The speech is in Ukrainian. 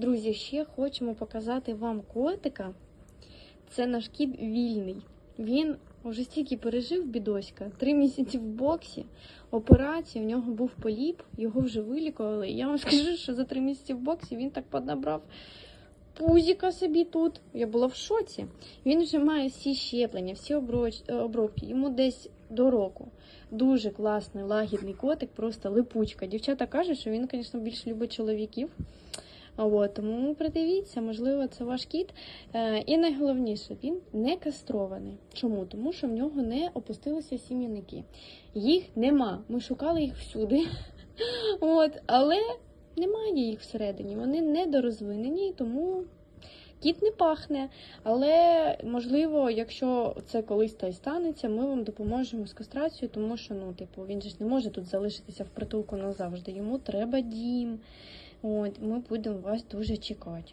Друзі, ще хочемо показати вам котика. Це наш кіт вільний. Він вже стільки пережив бідоська, три місяці в боксі, операція, у нього був поліп, його вже вилікували. Я вам скажу, що за три місяці в боксі він так поднабрав пузіка собі тут. Я була в шоці. Він вже має всі щеплення, всі обробки. Йому десь до року. Дуже класний, лагідний котик, просто липучка. Дівчата кажуть, що він, звісно, більше любить чоловіків. От, тому придивіться, можливо, це ваш кіт. Е, і найголовніше, він не кастрований. Чому? Тому що в нього не опустилися сім'яники. Їх нема. Ми шукали їх всюди. От, але немає їх всередині. Вони недорозвинені, тому кіт не пахне. Але можливо, якщо це колись та й станеться, ми вам допоможемо з кастрацією, тому що ну, типу, він же ж не може тут залишитися в притулку назавжди. Йому треба дім. От, ми будемо вас дуже чекати.